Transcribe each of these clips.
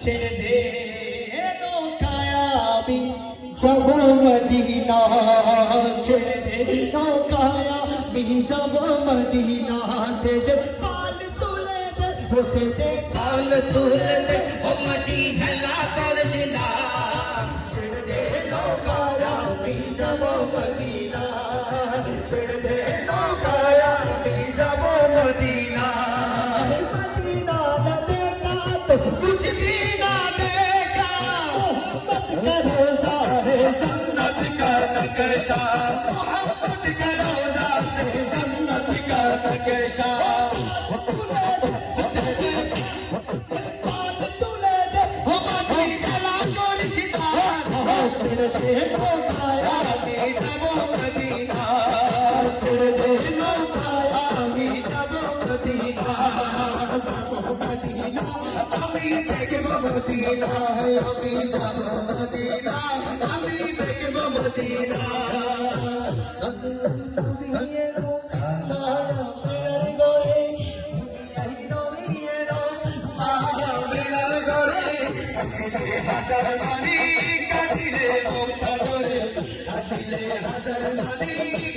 सिर दे दो मदीना छेड़ दे। दो मदीना दे। दे। काल तुले दे। वो दे कर जिला छेड़ जब मदीना छेड़ दे दो जब मदीना मदीना न देखा कुछ भी नकेशा मोहब्बत का रोजा से जन्नत का नकेशा छिड़ दे नौका यार दीदा वो मदीना छिड़ दे नौका আমি দেখব মদিনা আমি যাব মদিনা আমি দেখব মদিনা। হাজার মানি কাটিলে মুক্তা ধরে আসিলে হাজার মানি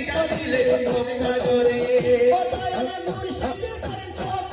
কাটিলে মুক্তা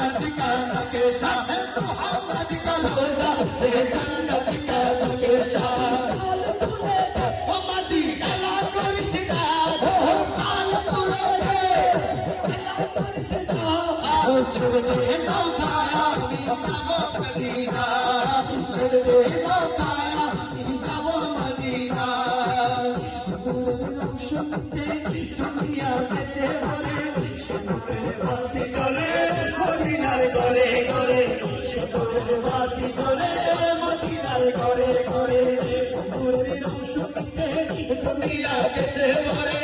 जन्नत का नकेशा मोहम्मद का रोजा से जन्नत का नकेशा छुड़े नौकाया जावो मदीना छुड़े नौकाया जावो मदीना दुनिया में তোর বাতি ঝরে ঘরে ঘরে ফুলের সুখে দুনিয়া গেছে ভরে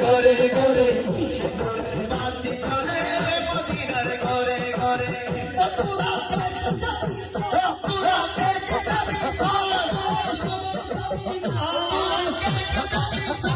ঘরে ঘরে শুকুরের বাতি ঘরে ঘরে পুরা পেট যাবি পুরা পেট যাবি সব পুরা পেট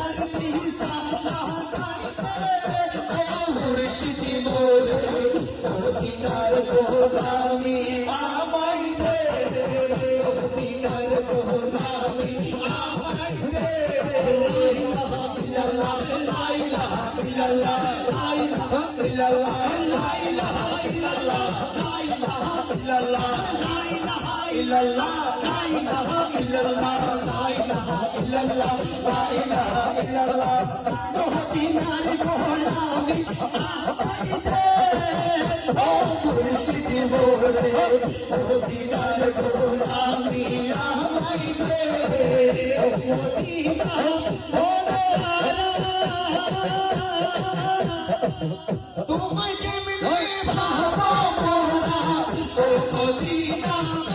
لائی نہ 听他。